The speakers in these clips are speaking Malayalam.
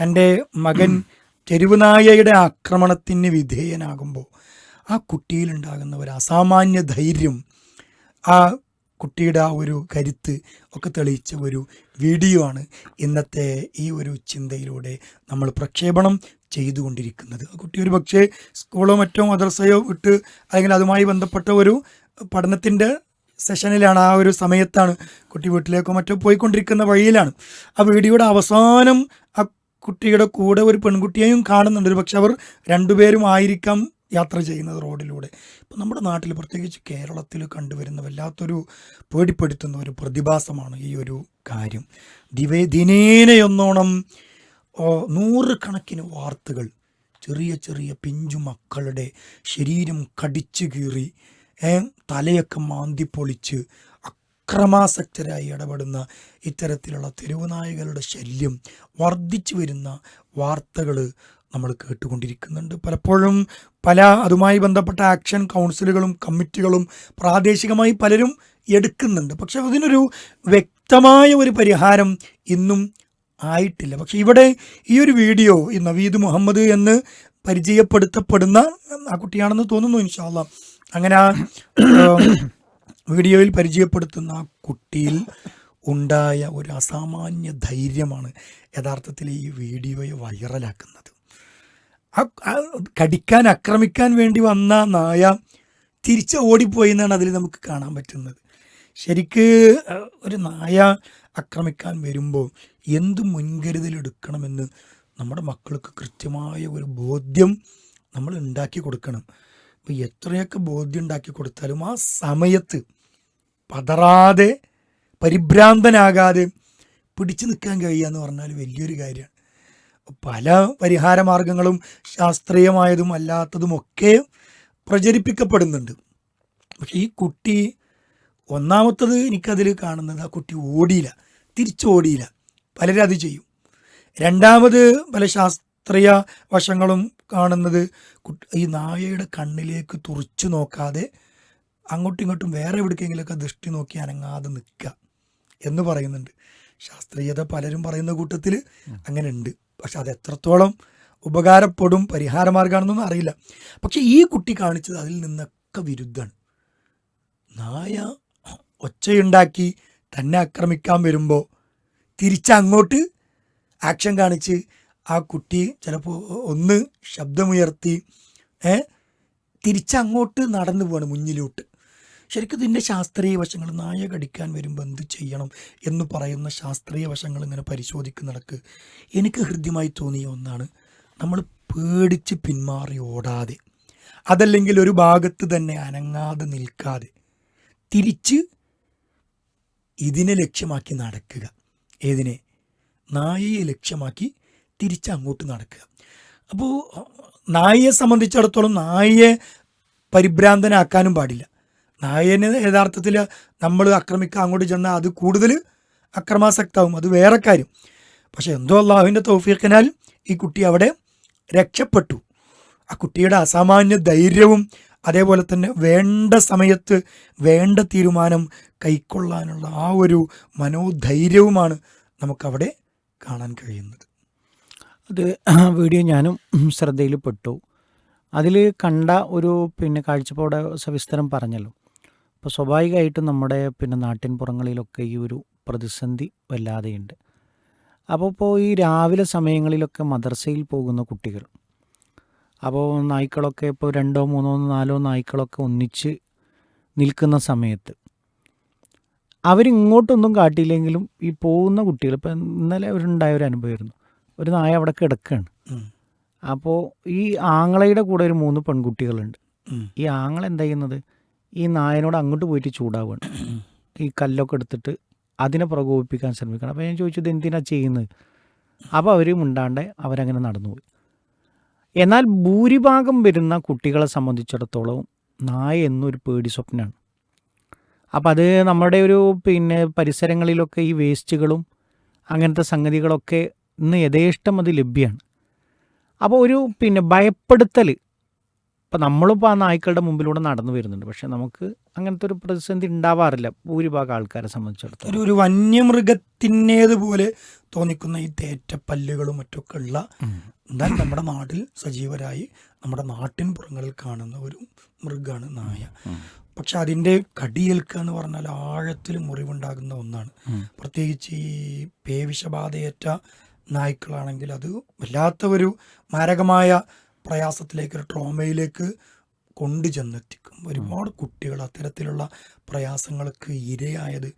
തന്റെ മകൻ തെരുവുനായയുടെ ആക്രമണത്തിന് വിധേയനാകുമ്പോൾ ആ കുട്ടിയിലുണ്ടാകുന്ന ഒരു അസാമാന്യ ധൈര്യം ആ കുട്ടിയുടെ ആ ഒരു കരുത്ത് ഒക്കെ തെളിയിച്ച ഒരു വീഡിയോ ആണ് ഇന്നത്തെ ഈ ഒരു ചിന്തയിലൂടെ നമ്മൾ പ്രക്ഷേപണം ചെയ്തുകൊണ്ടിരിക്കുന്നത്. ആ കുട്ടി ഒരു പക്ഷേ സ്കൂളോ മറ്റോ മദ്രസയോ വിട്ട് അല്ലെങ്കിൽ അതുമായി ബന്ധപ്പെട്ട ഒരു പഠനത്തിന്റെ സെഷനിലാണ്. ആ ഒരു സമയത്താണ് കുട്ടി വീട്ടിലേക്കോ മറ്റോ പോയിക്കൊണ്ടിരിക്കുന്ന വഴിയിലാണ്. ആ വീഡിയോയുടെ അവസാനം ആ കുട്ടിയുടെ കൂടെ ഒരു പെൺകുട്ടിയെയും കാണുന്നുണ്ട്. ഒരു പക്ഷെ അവർ രണ്ടുപേരും ആയിരിക്കാം യാത്ര ചെയ്യുന്നത് റോഡിലൂടെ. ഇപ്പം നമ്മുടെ നാട്ടിൽ പ്രത്യേകിച്ച് കേരളത്തിൽ കണ്ടുവരുന്ന വല്ലാത്തൊരു പേടിപ്പെടുത്തുന്ന ഒരു പ്രതിഭാസമാണ് ഈ ഒരു കാര്യം. ദിവേ ദിനേനയൊന്നോണം നൂറുകണക്കിന് വാർത്തകൾ ചെറിയ ചെറിയ പിഞ്ചു മക്കളുടെ ശരീരം കടിച്ചു കീറി തലയൊക്കെ മാന്തി പൊളിച്ച് അക്രമാസക്തരായി ഇടപെടുന്ന ഇത്തരത്തിലുള്ള തെരുവുനായകളുടെ ശല്യം വർദ്ധിച്ചു വരുന്ന വാർത്തകൾ നമ്മൾ കേട്ടുകൊണ്ടിരിക്കുന്നുണ്ട്. പലപ്പോഴും പല അതുമായി ബന്ധപ്പെട്ട ആക്ഷൻ കൗൺസിലുകളും കമ്മിറ്റികളും പ്രാദേശികമായി പലരും എടുക്കുന്നുണ്ട്. പക്ഷെ അതിനൊരു വ്യക്തമായ ഒരു പരിഹാരം ഇന്നും ആയിട്ടില്ല. പക്ഷെ ഇവിടെ ഈ ഒരു വീഡിയോ ഈ നവീദ് മുഹമ്മദ് എന്ന് പരിചയപ്പെടുത്തപ്പെടുന്ന ആ കുട്ടിയാണെന്ന് തോന്നുന്നു ഇൻഷാല്ല അങ്ങനെ ആ വീഡിയോയിൽ പരിചയപ്പെടുത്തുന്ന ആ കുട്ടിയിൽ ഉണ്ടായ ഒരു അസാമാന്യ ധൈര്യമാണ് യഥാർത്ഥത്തിൽ ഈ വീഡിയോയെ വൈറലാക്കുന്നത്. ആ കടിക്കാൻ ആക്രമിക്കാൻ വേണ്ടി വന്ന നായ തിരിച്ച് ഓടിപ്പോയി എന്നാണ് അതിൽ നമുക്ക് കാണാൻ പറ്റുന്നത്. ശരിക്ക് ഒരു നായ ആക്രമിക്കാൻ വരുമ്പോൾ എന്ത് മുൻകരുതലെടുക്കണമെന്ന് നമ്മുടെ മക്കൾക്ക് കൃത്യമായ ഒരു ബോധ്യം നമ്മൾ ഉണ്ടാക്കി കൊടുക്കണം. അപ്പോൾ എത്രയൊക്കെ ബോധ്യം ഉണ്ടാക്കി കൊടുത്താലും ആ സമയത്ത് പതറാതെ പരിഭ്രാന്തനാകാതെ പിടിച്ചു നിൽക്കാൻ കഴിയുക എന്ന് പറഞ്ഞാൽ വലിയൊരു കാര്യമാണ്. പല പരിഹാര മാർഗങ്ങളും ശാസ്ത്രീയമായതും അല്ലാത്തതുമൊക്കെ പ്രചരിപ്പിക്കപ്പെടുന്നുണ്ട്. പക്ഷേ ഈ കുട്ടി ഒന്നാമത്തത് എനിക്കതിൽ കാണുന്നത് ആ കുട്ടി ഓടിയില്ല തിരിച്ചോടിയില്ല. പലരും അത് ചെയ്യും. രണ്ടാമത് പല ശാസ്ത്രീയ വശങ്ങളും കാണുന്നത് ഈ നായയുടെ കണ്ണിലേക്ക് തുറച്ചു നോക്കാതെ അങ്ങോട്ടും ഇങ്ങോട്ടും വേറെ എവിടേക്കെങ്കിലുമൊക്കെ ദൃഷ്ടി നോക്കി അനങ്ങാതെ നിൽക്കുക എന്ന് പറയുന്നുണ്ട്. ശാസ്ത്രീയത പലരും പറയുന്ന കൂട്ടത്തിൽ അങ്ങനെ ഉണ്ട് പക്ഷെ അത് എത്രത്തോളം ഉപകാരപ്പെടും പരിഹാരമാർഗമാണെന്നൊന്നും അറിയില്ല. പക്ഷെ ഈ കുട്ടി കാണിച്ചത് അതിൽ നിന്നൊക്കെ വിരുദ്ധമാണ്. നായ ഒച്ചയുണ്ടാക്കി തന്നെ ആക്രമിക്കാൻ വരുമ്പോൾ തിരിച്ചങ്ങോട്ട് ആക്ഷൻ കാണിച്ച് ആ കുട്ടി ചിലപ്പോൾ ഒന്ന് ശബ്ദമുയർത്തി തിരിച്ചങ്ങോട്ട് നടന്നു പോവാണ് മുന്നിലോട്ട്. ശരിക്കും ഇതിന്റെ ശാസ്ത്രീയ വശങ്ങൾ നായ കടിക്കാൻ വരുമ്പോൾ എന്ത് ചെയ്യണം എന്ന് പറയുന്ന ശാസ്ത്രീയ വശങ്ങൾ ഇങ്ങനെ പരിശോധിക്കുന്നിടക്ക് എനിക്ക് ഹൃദ്യമായി തോന്നിയ ഒന്നാണ്. നമ്മൾ പേടിച്ച് പിന്മാറി ഓടാതെ അതല്ലെങ്കിൽ ഒരു ഭാഗത്ത് തന്നെ അനങ്ങാതെ നിൽക്കാതെ തിരിച്ച് ഇതിനെ ലക്ഷ്യമാക്കി നടക്കുക. ഏതിനെ? നായയെ ലക്ഷ്യമാക്കി തിരിച്ച് അങ്ങോട്ട് നടക്കുക. അപ്പോൾ നായയെ സംബന്ധിച്ചിടത്തോളം നായയെ പരിഭ്രാന്തനാക്കാനും പാടില്ല. നായനെ യഥാർത്ഥത്തിൽ നമ്മൾ ആക്രമിക്കുക അങ്ങോട്ട് ചെന്നാൽ അത് കൂടുതൽ അക്രമാസക്താവും. അത് വേറെ കാര്യം. പക്ഷേ എന്തോ അള്ളാഹുവിന്റെ തൗഫീഖിനാൽ ഈ കുട്ടി അവിടെ രക്ഷപ്പെട്ടു. ആ കുട്ടിയുടെ അസാമാന്യ ധൈര്യവും അതേപോലെ തന്നെ വേണ്ട സമയത്ത് വേണ്ട തീരുമാനം കൈക്കൊള്ളാനുള്ള ആ ഒരു മനോധൈര്യവുമാണ് നമുക്കവിടെ കാണാൻ കഴിയുന്നത്. അത് വീഡിയോ ഞാനും ശ്രദ്ധയിൽപ്പെട്ടു. അതിൽ കണ്ട ഒരു പിന്നെ കാഴ്ചപ്പാട് സവിസ്തരം പറഞ്ഞല്ലോ. അപ്പോൾ സ്വാഭാവികമായിട്ടും നമ്മുടെ പിന്നെ നാട്ടിൻ പുറങ്ങളിലൊക്കെ ഈ ഒരു പ്രതിസന്ധി വല്ലാതെയുണ്ട്. അപ്പോൾ ഇപ്പോൾ ഈ രാവിലെ സമയങ്ങളിലൊക്കെ മദർസയിൽ പോകുന്ന കുട്ടികൾ അപ്പോൾ നായ്ക്കളൊക്കെ ഇപ്പോൾ രണ്ടോ മൂന്നോ നാലോ നായ്ക്കളൊക്കെ ഒന്നിച്ച് നിൽക്കുന്ന സമയത്ത് അവരിങ്ങോട്ടൊന്നും കാട്ടിയില്ലെങ്കിലും ഈ പോകുന്ന കുട്ടികൾ ഇപ്പം ഇന്നലെ അവരുണ്ടായ ഒരു അനുഭവമായിരുന്നു. ഒരു നായ അവിടെ കിടക്കുകയാണ് അപ്പോൾ ഈ ആങ്ങളയുടെ കൂടെ ഒരു മൂന്ന് പെൺകുട്ടികളുണ്ട്. ഈ ആങ്ങള എന്താ ചെയ്യുന്നത്? ഈ നായനോട് അങ്ങോട്ട് പോയിട്ട് ചൂടാവുകയാണ് ഈ കല്ലൊക്കെ എടുത്തിട്ട് അതിനെ പ്രകോപിപ്പിക്കാൻ ശ്രമിക്കണം. അപ്പോൾ ഞാൻ ചോദിച്ചത് എന്തിനാ ചെയ്യുന്നത്? അപ്പോൾ അവർ മുണ്ടാണ്ട് അവരങ്ങനെ നടന്നുപോയി. എന്നാൽ ഭൂരിഭാഗം വരുന്ന കുട്ടികളെ സംബന്ധിച്ചിടത്തോളം നായ എന്നൊരു പേടി സ്വപ്നമാണ്. അപ്പം അത് നമ്മുടെ ഒരു പിന്നെ പരിസരങ്ങളിലൊക്കെ ഈ വേസ്റ്റുകളും അങ്ങനത്തെ സംഗതികളൊക്കെ ഇന്ന് യഥേഷ്ടം അത് ലഭ്യമാണ് അപ്പോൾ ഒരു പിന്നെ ഭയപ്പെടുത്തൽ ഇപ്പം നമ്മളിപ്പോൾ ആ നായ്ക്കളുടെ മുമ്പിലൂടെ നടന്നു വരുന്നുണ്ട്. പക്ഷേ നമുക്ക് അങ്ങനത്തെ ഒരു പ്രതിസന്ധി ഉണ്ടാവാറില്ല. ഭൂരിഭാഗം ആൾക്കാരെ സംബന്ധിച്ചിടത്തോളം. ഒരു ഒരു തോന്നിക്കുന്ന ഈ തേറ്റപ്പല്ലുകളും മറ്റൊക്കെ ഉള്ള എന്നാൽ നമ്മുടെ നാട്ടിൽ സജീവരായി നമ്മുടെ നാട്ടിൻ പുറങ്ങളിൽ കാണുന്ന ഒരു മൃഗമാണ് നായ. പക്ഷെ അതിന്റെ കടിയേൽക്കുക എന്ന് പറഞ്ഞാൽ ആഴത്തിൽ മുറിവുണ്ടാകുന്ന ഒന്നാണ്. പ്രത്യേകിച്ച് ഈ പേവിഷബാധയേറ്റ നായ്ക്കളാണെങ്കിൽ അത് വല്ലാത്ത ഒരു മാരകമായ പ്രയാസത്തിലേക്ക് ഒരു ട്രോമയിലേക്ക് കൊണ്ടു ചെന്നെത്തിക്കും. ഒരുപാട് കുട്ടികൾ അത്തരത്തിലുള്ള പ്രയാസങ്ങൾക്ക് ഇരയായത്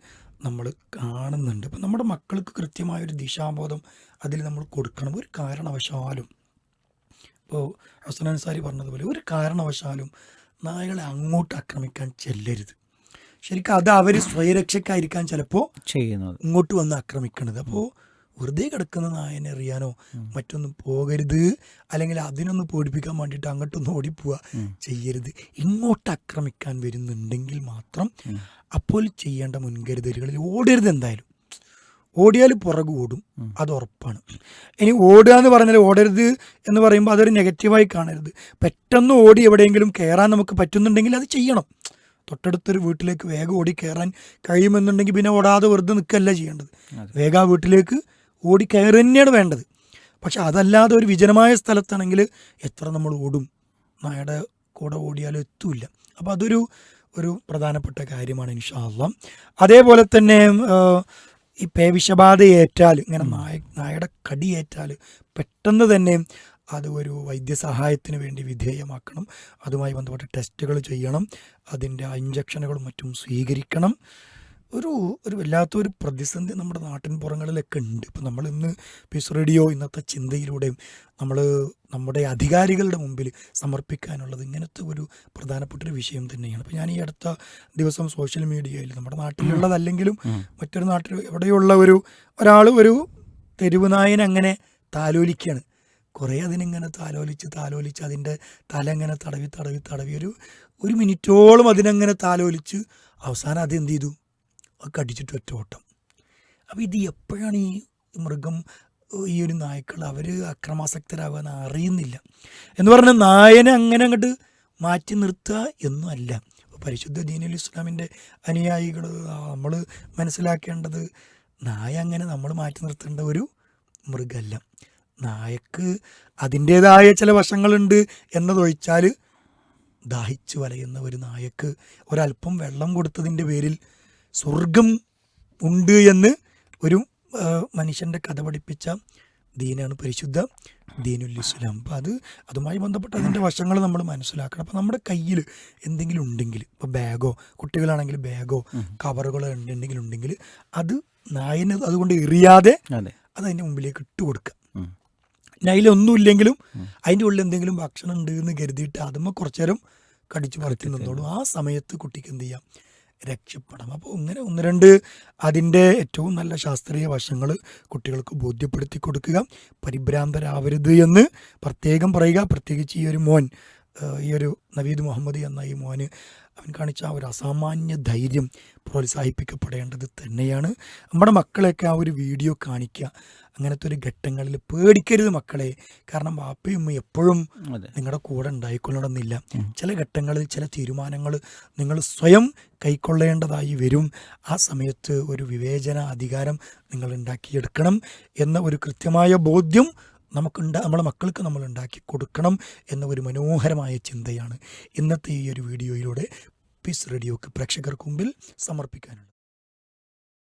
നമ്മൾ കാണുന്നുണ്ട്. അപ്പം നമ്മുടെ മക്കൾക്ക് കൃത്യമായൊരു ദിശാബോധം അതിൽ നമ്മൾ കൊടുക്കണം. ഒരു കാരണവശാലും ഇപ്പോൾ ഹസൻ അൻസാരി പറഞ്ഞതുപോലെ ഒരു കാരണവശാലും നായകളെ അങ്ങോട്ട് ആക്രമിക്കാൻ ചെല്ലരുത്. ശരിക്കും അത് അവർ സ്വയരക്ഷയ്ക്കായിരിക്കാൻ ചിലപ്പോൾ ചെയ്യുന്നത്. ഇങ്ങോട്ട് വന്ന് ആക്രമിക്കണത്. അപ്പോൾ വെറുതെ കിടക്കുന്ന നായനെ അറിയാനോ? മറ്റൊന്നും പോകരുത്. അല്ലെങ്കിൽ അതിനൊന്ന് പേടിപ്പിക്കാൻ വേണ്ടിയിട്ട് അങ്ങോട്ടൊന്ന് ഓടിപ്പോവുക ചെയ്യരുത്. ഇങ്ങോട്ട് ആക്രമിക്കാൻ വരുന്നുണ്ടെങ്കിൽ മാത്രം അപ്പോൾ ചെയ്യേണ്ട മുൻകരുതലുകളിൽ ഓടരുത് എന്തായാലും. ഓടിയാൽ പുറകു ഓടും. അത് ഉറപ്പാണ്. ഇനി ഓടുക എന്ന് പറഞ്ഞാൽ ഓടരുത് എന്ന് പറയുമ്പോൾ അതൊരു നെഗറ്റീവായി കാണരുത്. പെട്ടെന്ന് ഓടി എവിടെയെങ്കിലും കയറാൻ നമുക്ക് പറ്റുന്നുണ്ടെങ്കിൽ അത് ചെയ്യണം. തൊട്ടടുത്തൊരു വീട്ടിലേക്ക് വേഗം ഓടി കയറാൻ കഴിയുമെന്നുണ്ടെങ്കിൽ പിന്നെ ഓടാതെ വെറുതെ നിൽക്കുകയല്ല ചെയ്യേണ്ടത്. വേഗം ആ വീട്ടിലേക്ക് ഓടി കയറി തന്നെയാണ് വേണ്ടത്. പക്ഷെ അതല്ലാതെ ഒരു വിജനമായ സ്ഥലത്താണെങ്കിൽ എത്ര നമ്മൾ ഓടും? നായയുടെ കൂടെ ഓടിയാലും എത്തൂല്ല. അപ്പോൾ അതൊരു ഒരു പ്രധാനപ്പെട്ട കാര്യമാണ് ഇൻഷാല്ല അതേപോലെ തന്നെ ഈ പേവിഷബാധ ഏറ്റാൽ ഇങ്ങനെ നായ നായയുടെ ഏറ്റാൽ പെട്ടെന്ന് തന്നെ അത് ഒരു വൈദ്യസഹായത്തിന് വേണ്ടി വിധേയമാക്കണം. അതുമായി ബന്ധപ്പെട്ട ടെസ്റ്റുകൾ ചെയ്യണം. അതിന്റെ ഇഞ്ചക്ഷനുകളും മറ്റും സ്വീകരിക്കണം. ഒരു ഒരു വല്ലാത്തൊരു പ്രതിസന്ധി നമ്മുടെ നാട്ടിൻ പുറങ്ങളിലൊക്കെ ഉണ്ട്. ഇപ്പം നമ്മൾ ഇന്ന് പീസ് റേഡിയോ ഇന്നത്തെ ചിന്തയിലൂടെയും നമ്മൾ നമ്മുടെ അധികാരികളുടെ മുമ്പിൽ സമർപ്പിക്കാനുള്ളത് ഇങ്ങനത്തെ ഒരു പ്രധാനപ്പെട്ടൊരു വിഷയം തന്നെയാണ്. അപ്പോൾ ഞാൻ ഈ അടുത്ത ദിവസം സോഷ്യൽ മീഡിയയിൽ നമ്മുടെ നാട്ടിലുള്ളതല്ലെങ്കിലും മറ്റൊരു നാട്ടിൽ എവിടെയുള്ള ഒരു ഒരാൾ ഒരു തെരുവ് അങ്ങനെ താലോലിക്കുകയാണ്. കുറേ അതിനിങ്ങനെ താലോലിച്ച് താലോലിച്ച് അതിന്റെ തല ഇങ്ങനെ തടവി തടവി തടവി ഒരു ഒരു മിനിറ്റോളം അതിനങ്ങനെ താലോലിച്ച് അവസാനം അതെന്ത് എന്ത് ചെയ്തു? കടിച്ചിട്ട് ഒറ്റ ഓട്ടം അപ്പോൾ ഇത് എപ്പോഴാണ് ഈ മൃഗം ഈ ഒരു നായ്ക്കൾ അവർ അക്രമാസക്തരാകുക എന്ന് അറിയുന്നില്ല. എന്ന് പറഞ്ഞാൽ നായനെ അങ്ങനെ അങ്ങോട്ട് മാറ്റി നിർത്തുക എന്നും അല്ല. ഇപ്പോൾ പരിശുദ്ധ ദീനുൽ ഇസ്ലാമിന്റെ അനുയായികൾ നമ്മൾ മനസ്സിലാക്കേണ്ടത് നായ അങ്ങനെ നമ്മൾ മാറ്റി നിർത്തേണ്ട ഒരു മൃഗമല്ല നായക്ക് അതിന്റേതായ ചില വശങ്ങളുണ്ട് എന്നതൊഴിച്ചാൽ ദാഹിച്ചു വലയുന്ന ഒരു നായക്ക് ഒരല്പം വെള്ളം കൊടുത്തതിന്റെ പേരിൽ സ്വർഗം ഉണ്ട് എന്ന് ഒരു മനുഷ്യന്റെ കഥ പഠിപ്പിച്ച ദീനാണ് പരിശുദ്ധ ദീനുൽ ഇസ്ലാം. അപ്പോൾ അത് അതുമായി ബന്ധപ്പെട്ട അതിന്റെ വശങ്ങൾ നമ്മൾ മനസ്സിലാക്കണം. അപ്പോൾ നമ്മുടെ കയ്യിൽ എന്തെങ്കിലും ഉണ്ടെങ്കിൽ ഇപ്പോൾ ബാഗോ കുട്ടികളാണെങ്കിൽ ബാഗോ കവറുകളോ ഉണ്ടെങ്കിൽ ഉണ്ടെങ്കിൽ അത് നായന് അതുകൊണ്ട് എറിയാതെ അതെ. അത് അതിന്റെ മുമ്പിലേക്ക് ഇട്ട് കൊടുക്കുക. അതിലൊന്നും ഇല്ലെങ്കിലും അതിന്റെ ഉള്ളിൽ എന്തെങ്കിലും ഭക്ഷണം ഉണ്ട് എന്ന് കരുതിയിട്ട് അതുമ്പോൾ കുറച്ചു നേരം കടിച്ചു പറിച്ചു നിന്നോളൂ ആ സമയത്ത് കുട്ടിക്ക് എന്ത് ചെയ്യാം? രക്ഷപ്പെടാം അപ്പോൾ ഇങ്ങനെ ഒന്ന് രണ്ട് അതിന്റെ ഏറ്റവും നല്ല ശാസ്ത്രീയ വശങ്ങൾ കുട്ടികൾക്ക് ബോധ്യപ്പെടുത്തി കൊടുക്കുക. പരിഭ്രാന്തരാവരുത് എന്ന് പ്രത്യേകം പറയുക. പ്രത്യേകിച്ച് ഈ ഒരു മോൻ ഈ ഒരു നവീദ് മുഹമ്മദ് എന്ന ഈ മോന് അവൻ കാണിച്ച ആ ഒരു അസാമാന്യ ധൈര്യം പ്രോത്സാഹിപ്പിക്കപ്പെടേണ്ടത് തന്നെയാണ്. നമ്മുടെ മക്കളെയൊക്കെ ആ ഒരു വീഡിയോ കാണിക്കുക. അങ്ങനത്തെ ഒരു ഘട്ടങ്ങളിൽ പേടിക്കരുത് മക്കളെ. കാരണം വാപ്പയും എപ്പോഴും നിങ്ങളുടെ കൂടെ ഉണ്ടായിക്കൊള്ളണമെന്നില്ല. ചില ഘട്ടങ്ങളിൽ ചില തീരുമാനങ്ങൾ നിങ്ങൾ സ്വയം കൈക്കൊള്ളേണ്ടതായി വരും. ആ സമയത്ത് ഒരു വിവേചന അധികാരം നിങ്ങൾ ഉണ്ടാക്കിയെടുക്കണം എന്ന ഒരു കൃത്യമായ ബോധ്യം നമുക്കുണ്ട നമ്മളെ മക്കൾക്ക് നമ്മൾ ഉണ്ടാക്കി കൊടുക്കണം എന്ന ഒരു മനോഹരമായ ചിന്തയാണ് ഇന്നത്തെ ഈ ഒരു വീഡിയോയിലൂടെ പീസ് റേഡിയോക്ക് പ്രേക്ഷകർക്ക് മുമ്പിൽ സമർപ്പിക്കാനുള്ളത്.